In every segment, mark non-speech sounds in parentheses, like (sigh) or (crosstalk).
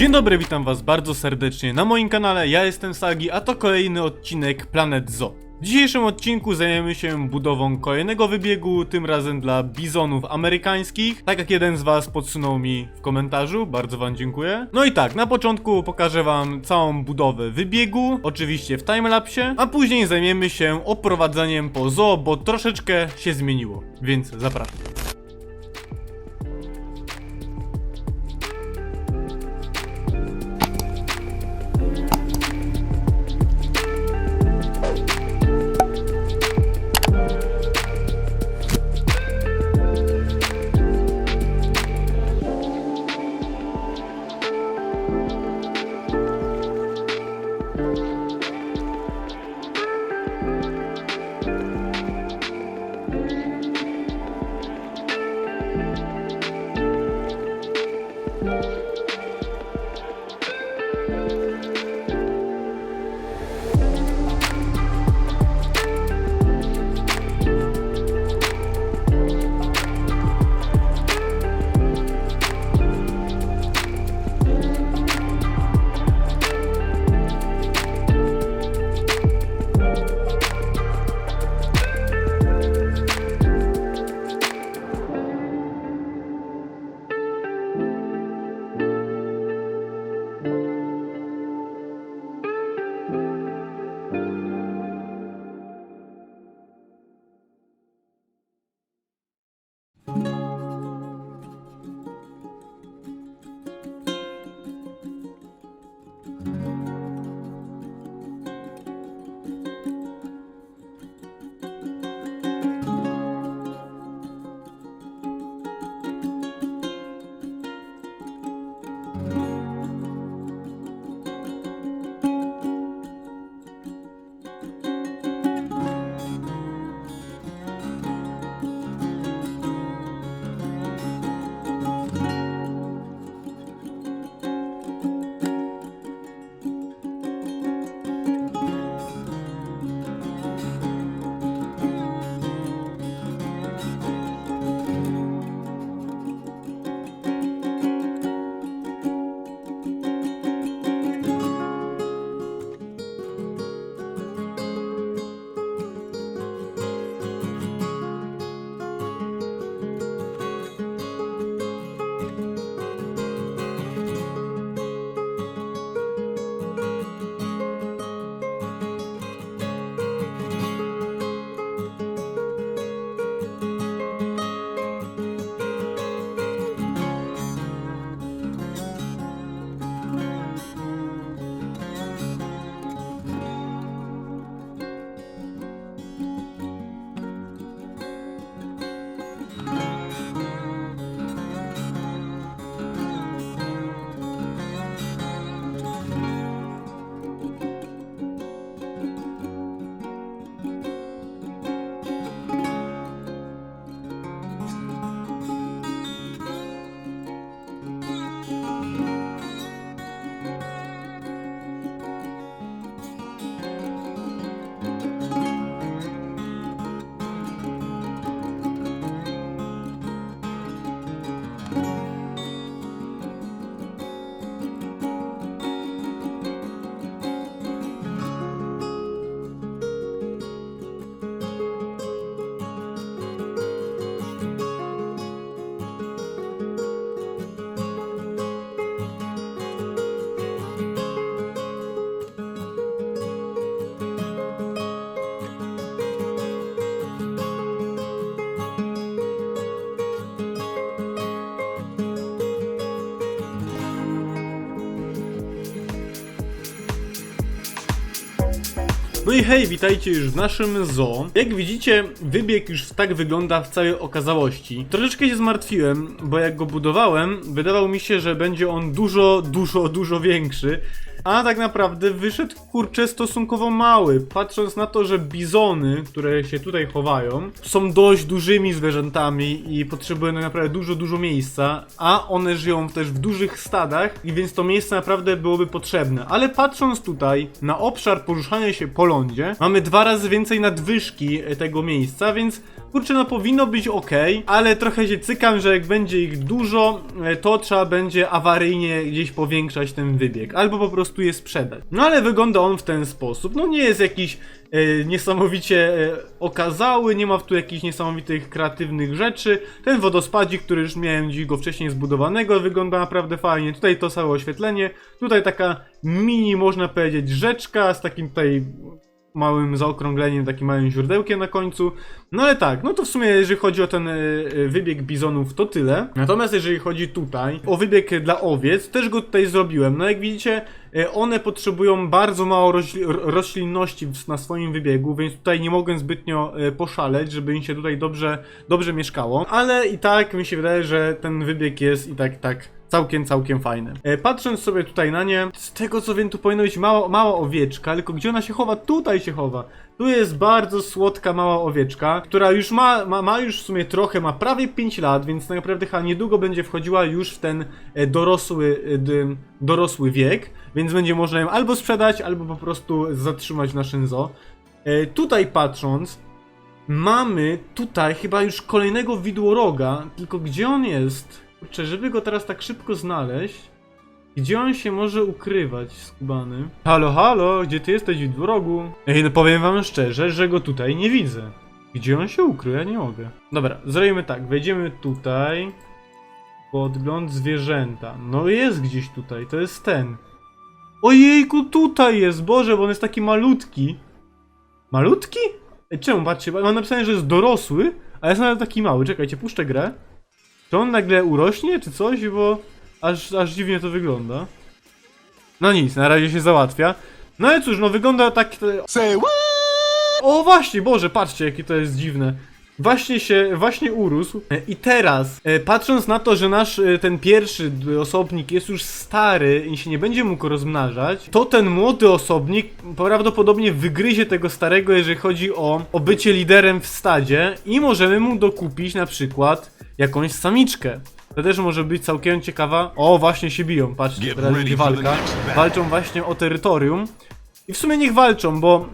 Dzień dobry, witam was bardzo serdecznie na moim kanale, ja jestem Sagi, a to kolejny odcinek Planet Zoo. W dzisiejszym odcinku zajmiemy się budową kolejnego wybiegu, tym razem dla bizonów amerykańskich, tak jak jeden z was podsunął mi w komentarzu, bardzo wam dziękuję. No i tak, na początku pokażę wam całą budowę wybiegu, oczywiście w timelapsie, a później zajmiemy się oprowadzaniem po zoo, bo troszeczkę się zmieniło, więc zapraszam. No i hej, witajcie już w naszym zoo. Jak widzicie, wybieg już tak wygląda w całej okazałości. Troszeczkę się zmartwiłem, bo jak go budowałem, wydawało mi się, że będzie on dużo, dużo, dużo większy. A tak naprawdę wyszedł kurczę stosunkowo mały. Patrząc na to, że bizony, które się tutaj chowają, są dość dużymi zwierzętami i potrzebują naprawdę dużo, dużo miejsca, a one żyją też w dużych stadach, i więc to miejsce naprawdę byłoby potrzebne. Ale patrząc tutaj na obszar poruszania się po lądzie, mamy dwa razy więcej nadwyżki tego miejsca, więc Kurczę, no powinno być ok, ale trochę się cykam, że jak będzie ich dużo, e, to trzeba będzie awaryjnie gdzieś powiększać ten wybieg, albo po prostu je sprzedać. No ale wygląda on w ten sposób. No nie jest jakiś e, niesamowicie e, okazały, nie ma tu jakichś niesamowitych kreatywnych rzeczy. Ten wodospadzik, który już miałem gdzieś go wcześniej zbudowanego, wygląda naprawdę fajnie. Tutaj to całe oświetlenie, tutaj taka mini, można powiedzieć, rzeczka z takim tutaj małym zaokrągleniem, takim małym źródełkiem na końcu. No ale tak, no to w sumie jeżeli chodzi o ten e, e, wybieg bizonów to tyle. Natomiast jeżeli chodzi tutaj o wybieg dla owiec, też go tutaj zrobiłem. No jak widzicie, e, one potrzebują bardzo mało rośli ro- roślinności na swoim wybiegu, więc tutaj nie mogłem zbytnio poszaleć, żeby im się tutaj dobrze, dobrze mieszkało. Ale i tak mi się wydaje, że ten wybieg jest i tak, tak całkiem, całkiem fajny. E, patrząc sobie tutaj na nie, z tego co wiem, tu powinno być mała, mała owieczka, tylko gdzie ona się chowa? Tutaj się chowa. Tu jest bardzo słodka mała owieczka, która już ma, ma, ma już w sumie trochę, ma prawie 5 lat, więc tak naprawdę chyba niedługo będzie wchodziła już w ten e, dorosły, e, dorosły wiek, więc będzie można ją albo sprzedać, albo po prostu zatrzymać na Shinzo. E, tutaj patrząc, mamy tutaj chyba już kolejnego widłoroga, tylko gdzie on jest? Kurczę, żeby go teraz tak szybko znaleźć, gdzie on się może ukrywać, skubany? Halo, halo, gdzie ty jesteś, widłorogu? Ej, no powiem wam szczerze, że go tutaj nie widzę. Gdzie on się ukrył? Ja nie mogę. Dobra, zrobimy tak, wejdziemy tutaj. Podgląd zwierzęta. No jest gdzieś tutaj, to jest ten. Ojejku, tutaj jest, Boże, bo on jest taki malutki. Malutki? Czemu, patrzcie, mam napisane, że jest dorosły, a jest nawet taki mały. Czekajcie, puszczę grę. Czy on nagle urośnie, czy coś, bo aż, aż dziwnie to wygląda. No nic, na razie się załatwia. No ale cóż, no wygląda tak... Say what? O właśnie, Boże, patrzcie jakie to jest dziwne. Właśnie się, właśnie urósł. E, I teraz, e, patrząc na to, że nasz e, ten pierwszy osobnik jest już stary i się nie będzie mógł rozmnażać, to ten młody osobnik prawdopodobnie wygryzie tego starego, jeżeli chodzi o, o bycie liderem w stadzie i możemy mu dokupić na przykład jakąś samiczkę. To też może być całkiem ciekawa. O, właśnie się biją, patrzcie, teraz będzie walka. Walczą właśnie o terytorium. I w sumie niech walczą, bo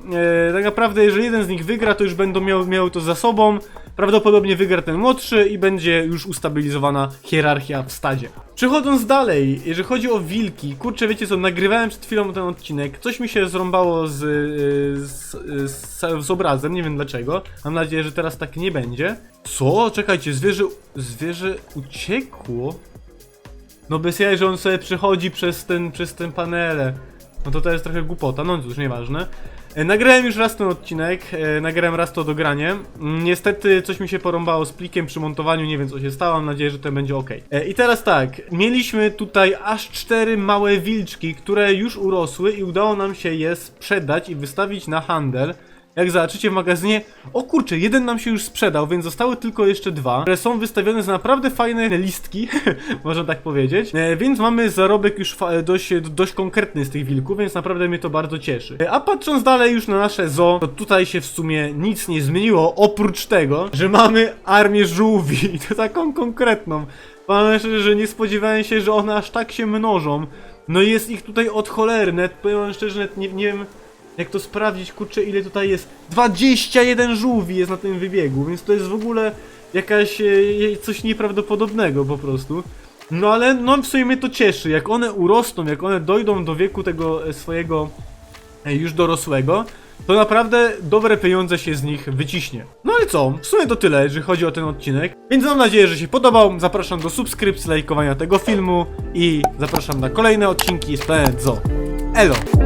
e, tak naprawdę jeżeli jeden z nich wygra, to już będą miał, miał to za sobą. Prawdopodobnie wygra ten młodszy i będzie już ustabilizowana hierarchia w stadzie. Przechodząc dalej, jeżeli chodzi o wilki, kurczę wiecie co, nagrywałem przed chwilą ten odcinek, coś mi się zrąbało z, e, z, z, z obrazem, nie wiem dlaczego. Mam nadzieję, że teraz tak nie będzie. Co? Czekajcie, zwierzę, zwierzę uciekło? No bez jaj, że on sobie przechodzi przez ten, przez ten panele. No to to jest trochę głupota, no cóż, nieważne. E, Nagrałem już raz ten odcinek, e, nagrałem raz to dogranie. Mm, Niestety coś mi się porąbało z plikiem przy montowaniu, nie wiem co się stało, mam nadzieję, że to będzie ok. I teraz tak, mieliśmy tutaj aż cztery małe wilczki, które już urosły i udało nam się je sprzedać i wystawić na handel. Jak zobaczycie w magazynie, o kurczę, jeden nam się już sprzedał, więc zostały tylko jeszcze dwa, które są wystawione za naprawdę fajne listki, (laughs) można tak powiedzieć. E, więc mamy zarobek już fa- dość, dość konkretny z tych wilków, więc naprawdę mnie to bardzo cieszy. E, a patrząc dalej już na nasze zoo, to tutaj się w sumie nic nie zmieniło, oprócz tego, że mamy armię żółwi, (laughs) to taką konkretną. Powiem szczerze, że nie spodziewałem się, że one aż tak się mnożą. No jest ich tutaj od cholery, nawet powiem szczerze, nie, nie wiem jak to sprawdzić, kurczę, ile tutaj jest. 21 żółwi jest na tym wybiegu, więc to jest w ogóle jakaś, e, coś nieprawdopodobnego po prostu. No ale no w sumie mnie to cieszy, jak one urosną, jak one dojdą do wieku tego e, swojego e, już dorosłego, to naprawdę dobre pieniądze się z nich wyciśnie. No ale co, w sumie to tyle, jeżeli chodzi o ten odcinek. Więc mam nadzieję, że się podobał. Zapraszam do subskrypcji, lajkowania tego filmu i zapraszam na kolejne odcinki z Planet Zoo. Elo!